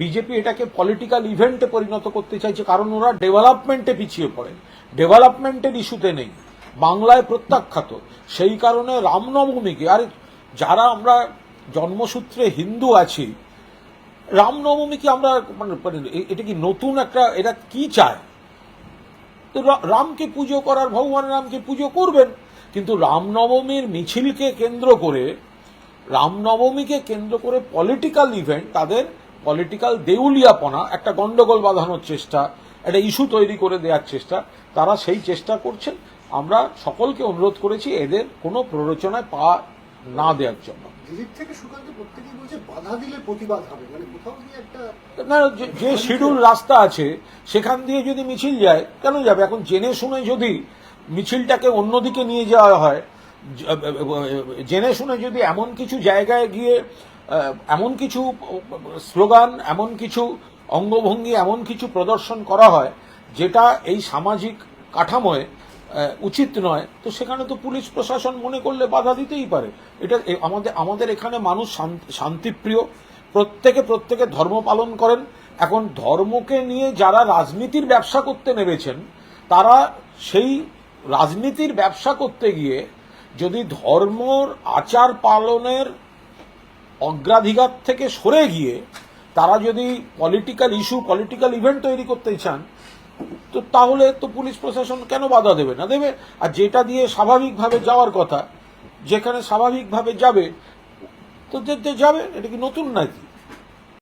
BJP এটাকে political ইভেন্টে পরিণত করতে চাইছে, কারণ ওরা ডেভেলপমেন্টে পিছিয়ে পড়ে। ডেভেলপমেন্টের ইস্যুতে নেই। বাংলায় প্রত্যাখ্যাত। সেই কারণে রামনবমীকে আর যারা আমরা জন্মসূত্রে হিন্দু আছি রামনবমী কি আমরা মানে মানে এটা কি নতুন একটা, এটা কি চায়? তো রামকে পুজো করার, ভগবান রামকে পুজো করবেন, কিন্তু রামনবমীর মিছিলকে কেন্দ্র করে রামনবমীকে কেন্দ্র করে পলিটিক্যাল ইভেন্ট তাদের পলিটিক্যাল দেউলিয়াপনা একটা গন্ডগোল বাঁধানোর চেষ্টা একটা ইস্যু তৈরি করে দেওয়ার চেষ্টা তারা সেই চেষ্টা করছেন। আমরা সকলকে অনুরোধ করেছি এদের কোনো প্ররোচনায় পা না দেওয়ার জন্য। মানে না যে- শিডিউল রাস্তা আছে সেখান দিয়ে যদি মিছিল যায় কেন যাবে? এখন জেনে শুনে যদি মিছিলটাকে অন্যদিকে নিয়ে যাওয়া হয় জেনে শুনে যদি এমন কিছু জায়গায় গিয়ে এমন কিছু স্লোগান, এমন কিছু অঙ্গভঙ্গি, এমন কিছু প্রদর্শন করা হয়, যেটা এই সামাজিক কাঠামোয় উচিত নয়, তো সেখানে তো পুলিশ প্রশাসন মনে করলে বাধা দিতেই পারে। এটা আমাদের আমাদের এখানে মানুষ শান্তিপ্রিয়। প্রত্যেকে প্রত্যেকে ধর্ম পালন করেন। এখন ধর্মকে নিয়ে যারা রাজনীতির ব্যবসা করতে নেমেছেন, তারা সেই রাজনীতির ব্যবসা করতে গিয়ে যদি ধর্মর আচার পালনের অগ্রাধিকার থেকে সরে গিয়ে তারা যদি পলিটিক্যাল ইস্যু পলিটিক্যাল ইভেন্ট তৈরি করতে চান, তো তাহলে তো পুলিশ প্রশাসন কেন বাধা দেবে না? দেবে? আর যেটা দিয়ে স্বাভাবিকভাবে যাওয়ার কথা, যেখানে স্বাভাবিকভাবে যাবে, তো যাবে, এটা কি নতুন নাকি?